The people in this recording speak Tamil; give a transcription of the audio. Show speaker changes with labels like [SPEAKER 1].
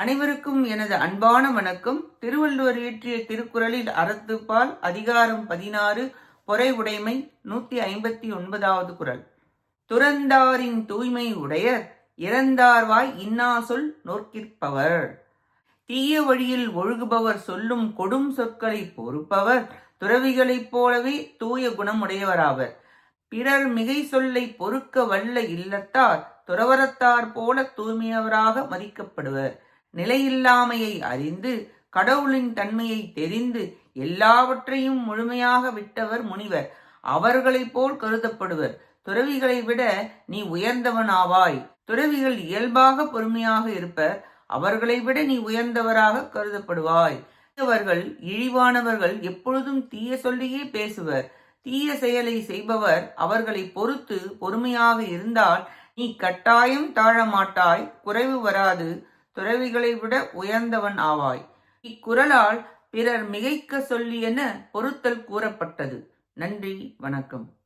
[SPEAKER 1] அனைவருக்கும் எனது அன்பான வணக்கம். திருவள்ளுவர் இயற்றிய திருக்குறளில் அறத்துப்பால் அதிகாரம் பதினாறு பொறை உடைமை நூத்தி ஐம்பத்தி ஒன்பதாவது குறள். துறந்தாரின் தூய்மை உடைய இறந்தார்வாய் இன்னா சொல் நோக்கிற்பவர். தீய வழியில் ஒழுகுபவர் சொல்லும் கொடும் சொற்களை பொறுப்பவர். துறவிகளைப் போலவே தூய குணமுடையவராவர். பிறர் மிகை சொல்லை பொறுக்க வல்ல இல்லத்தார் துறவரத்தார் போல தூய்மையவராக மதிக்கப்படுவர். நிலையில்லாமையை அறிந்து கடவுளின் தன்மையை தெரிந்து எல்லாவற்றையும் முழுமையாக விட்டவர் முனிவர். அவர்களைப் போல் கருதப்படுவர். துறவிகளை விட நீ உயர்ந்தவனாவாய். துறவிகள் இயல்பாக பொறுமையாக இருப்பர். அவர்களை விட நீ உயர்ந்தவராக கருதப்படுவாய். அவர்கள் இழிவானவர்கள் எப்பொழுதும் தீய சொல்லியே பேசுவர். தீய செயலை செய்பவர் அவர்களை பொறுத்து பொறுமையாக இருந்தால் நீ கட்டாயம் தாழமாட்டாய். குறைவு வராது. துறவிகளை விட உயர்ந்தவன் ஆவாய். இக்குரலால் பிறர் மிகைக்க சொல்லி என பொருத்தல் கூறப்பட்டது. நன்றி வணக்கம்.